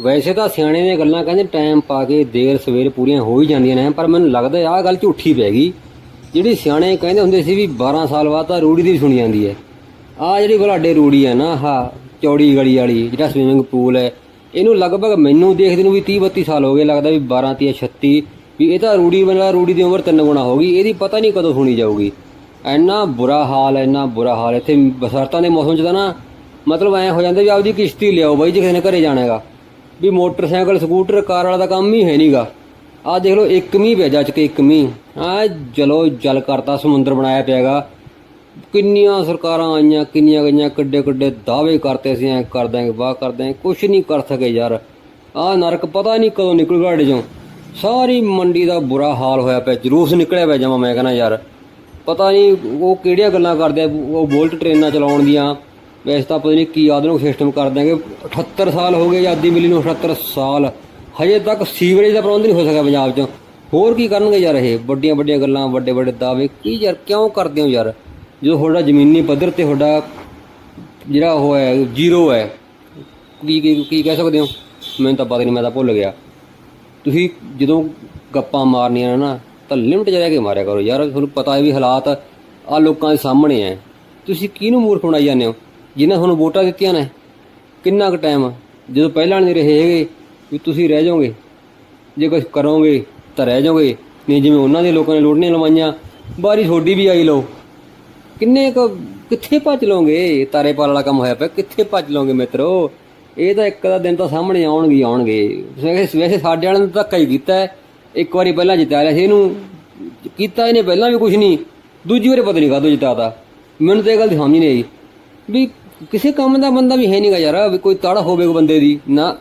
ਵੈਸੇ ਤਾਂ ਸਿਆਣੇ ਦੀਆਂ ਗੱਲਾਂ ਕਹਿੰਦੇ ਟਾਈਮ ਪਾ ਕੇ ਦੇਰ ਸਵੇਰ ਪੂਰੀਆਂ ਹੋ ਹੀ ਜਾਂਦੀਆਂ ਨੇ, ਪਰ ਮੈਨੂੰ ਲੱਗਦਾ ਆਹ ਗੱਲ ਝੂਠੀ ਪੈ ਗਈ। ਜਿਹੜੀ ਸਿਆਣੇ ਕਹਿੰਦੇ ਹੁੰਦੇ ਸੀ ਵੀ 12 ਸਾਲ ਬਾਅਦ ਤਾਂ ਰੂੜੀ ਦੀ ਸੁਣੀ ਜਾਂਦੀ ਹੈ। ਆਹ ਜਿਹੜੀ ਬਲਾਡੇ ਰੂੜੀ ਹੈ ਨਾ, ਆਹ ਚੌੜੀ ਗਲੀ ਵਾਲੀ, ਜਿਹੜਾ ਸਵਿਮਿੰਗ ਪੂਲ ਹੈ, ਇਹਨੂੰ ਲਗਭਗ ਮੈਨੂੰ ਦੇਖਦੇ ਨੂੰ ਵੀ 30 32 ਸਾਲ ਹੋ ਗਏ, ਲੱਗਦਾ ਵੀ 12 30 36 ਵੀ ਇਹ ਤਾਂ ਰੂੜੀ ਬਣਾ ਰੂੜੀ ਦੀ ਉਮਰ ਤਿੰਨ ਗੁਣਾ ਹੋ ਗਈ, ਇਹਦੀ ਪਤਾ ਨਹੀਂ ਕਦੋਂ ਸੁਣੀ ਜਾਊਗੀ। ਇੰਨਾ ਬੁਰਾ ਹਾਲ ਹੈ, ਇੰਨਾ ਬੁਰਾ ਹਾਲ ਇੱਥੇ ਬਸਰਤਾਂ ਦੇ ਮੌਸਮ 'ਚ ਤਾਂ ਨਾ ਮਤਲਬ ਐ ਹੋ ਜਾਂਦਾ ਵੀ ਆਪਦੀ ਕਿਸ਼ਤੀ ਲਿਆਓ ਬਾਈ, ਜੇ ਕਿਸੇ ਨੇ ਘਰੇ ਜਾਣਾ ਹੈਗਾ। ਵੀ ਮੋਟਰਸਾਈਕਲ, ਸਕੂਟਰ, ਕਾਰ ਵਾਲਾ ਦਾ ਕੰਮ ਹੀ ਹੈ ਨਹੀਂਗਾ ਆਹ ਦੇਖ ਲਓ, ਇੱਕ ਮੀਂਹ ਪਿਆ ਜੱਜ ਕੇ, ਇੱਕ ਮੀਂਹ। ਆ ਚਲੋ ਜਲ ਕਰਤਾ, ਸਮੁੰਦਰ ਬਣਾਇਆ ਪਿਆਗਾ। ਕਿੰਨੀਆਂ ਸਰਕਾਰਾਂ ਆਈਆਂ, ਕਿੰਨੀਆਂ ਗਈਆਂ ਕਿੱਡੇ ਕਿੱਡੇ ਦਾਅਵੇ ਕਰਤੇ ਸੀ ਐ ਕਰ ਦਾਂਗੇ ਵਾਹ ਕਰ ਦਾਂਗੇ ਕੁਛ ਨਹੀਂ ਕਰ ਸਕੇ ਯਾਰ। ਆਹ ਨਰਕ ਪਤਾ ਨਹੀਂ ਕਦੋਂ ਨਿਕਲੂਗਾ ਸਾਡੇ ਚੋਂ। ਸਾਰੀ ਮੰਡੀ ਦਾ ਬੁਰਾ ਹਾਲ ਹੋਇਆ ਪਿਆ, ਜਲੂਸ ਨਿਕਲਿਆ ਪਿਆ ਜਮਾ, ਮੈਂ ਕਹਿੰਦਾ ਯਾਰ। ਪਤਾ ਨਹੀਂ ਉਹ ਕਿਹੜੀਆਂ ਗੱਲਾਂ ਕਰਦੇ ਉਹ ਬੋਲਟ ਟ੍ਰੇਨਾਂ ਚਲਾਉਣ ਦੀਆਂ ਵੈਸੇ ਤਾਂ ਪਤਾ ਨਹੀਂ ਕੀ ਆਧੁਨਿਕ ਸਿਸਟਮ ਕਰ ਦਾਂਗੇ 78 ਸਾਲ ਹੋ ਗਏ ਆਜ਼ਾਦੀ ਮਿਲੀ ਨੂੰ 78 ਸਾਲ। ਹਜੇ ਤੱਕ ਸੀਵਰੇਜ ਦਾ ਪ੍ਰਬੰਧ ਨਹੀਂ ਹੋ ਸਕਿਆ ਪੰਜਾਬ 'ਚ। ਹੋਰ ਕੀ ਕਰਨਗੇ ਯਾਰ ਇਹ? ਵੱਡੀਆਂ ਵੱਡੀਆਂ ਗੱਲਾਂ, ਵੱਡੇ ਵੱਡੇ ਦਾਅਵੇ। ਕੀ ਯਾਰ, ਕਿਉਂ ਕਰਦੇ ਹੋ ਯਾਰ? ਜਦੋਂ ਤੁਹਾਡਾ ਜ਼ਮੀਨੀ ਪੱਧਰ ਤੇ ਤੁਹਾਡਾ ਜਿਹੜਾ ਉਹ ਹੈ, ਜ਼ੀਰੋ ਹੈ, ਕੀ ਕੀ ਕਹਿ ਸਕਦੇ ਹੋ? ਮੈਨੂੰ ਤਾਂ ਪਤਾ ਨਹੀਂ, ਮੈਂ ਤਾਂ ਭੁੱਲ ਗਿਆ। ਤੁਸੀਂ ਜਦੋਂ ਗੱਪਾਂ ਮਾਰਨੀਆਂ ਨੇ ਨਾ, ਤਾਂ ਲਿਮਟ 'ਚ ਰਹਿ ਕੇ ਮਾਰਿਆ ਕਰੋ। ਯਾਰ, ਤੁਹਾਨੂੰ ਪਤਾ ਹੈ ਵੀ ਹਾਲਾਤ ਆ ਲੋਕਾਂ ਦੇ ਸਾਹਮਣੇ ਹੈ। ਤੁਸੀਂ ਕਿਹਨੂੰ ਮੂਰਖ ਬਣਾਈ ਜਾਂਦੇ ਹੋ? ਜਿਨ੍ਹਾਂ ਤੁਹਾਨੂੰ ਵੋਟਾਂ ਦਿੱਤੀਆਂ ਨੇ, ਕਿੰਨਾ ਕੁ ਟਾਈਮ ਜਦੋਂ ਪਹਿਲਾਂ ਨਹੀਂ ਰਹੇ ਹੈਗੇ, ਵੀ ਤੁਸੀਂ ਰਹਿ ਜਾਓਗੇ। ਜੇ ਕੁਝ ਕਰੋਗੇ ਤਾਂ ਰਹਿ ਜਾਓਗੇ, ਨਹੀਂ ਜਿਵੇਂ ਉਹਨਾਂ ਦੇ ਲੋਕਾਂ ਨੇ ਲੋੜਨੀਆਂ ਲਵਾਈਆਂ ਬਾਰੀ ਤੁਹਾਡੀ ਵੀ ਆਈ ਲਓ। ਕਿੰਨੇ ਕੁ, ਕਿੱਥੇ ਭੱਜ ਲਓਗੇ? ਤਾਰੇ ਪਾਲ ਵਾਲਾ ਕੰਮ ਹੋਇਆ ਪਿਆ, ਕਿੱਥੇ ਭੱਜ ਲਓਗੇ ਮਿੱਤਰੋ? ਇਹ ਤਾਂ ਇੱਕ ਦਾ ਦਿਨ ਤਾਂ ਸਾਹਮਣੇ ਆਉਣਗੇ ਹੀ ਆਉਣਗੇ। ਵੈਸੇ ਵੈਸੇ ਸਾਡੇ ਵਾਲਿਆਂ ਨੇ ਧੱਕਾ ਹੀ ਕੀਤਾ ਇੱਕ ਵਾਰੀ ਪਹਿਲਾਂ ਜਿਤਾ ਲਿਆ ਸੀ ਇਹਨੂੰ। ਕੀਤਾ ਇਹਨੇ ਪਹਿਲਾਂ ਵੀ ਕੁਝ ਨਹੀਂ। ਦੂਜੀ ਵਾਰੀ ਪਤਾ ਨਹੀਂ ਕਾਹਦੋਂ ਜਿਤਾਤਾ। ਮੈਨੂੰ ਤਾਂ ਇਹ ਗੱਲ ਦੀ ਸਮਝ ਨਹੀਂ ਆਈ। ਵੀ ਕਿਸੇ ਕੰਮ ਦਾ ਬੰਦਾ ਵੀ ਹੈ ਨਹੀਂਗਾ ਯਾਰ, ਵੀ ਕੋਈ ਤੜ ਹੋਵੇ ਕੋਈ ਬੰਦੇ ਦੀ, ਨਾ।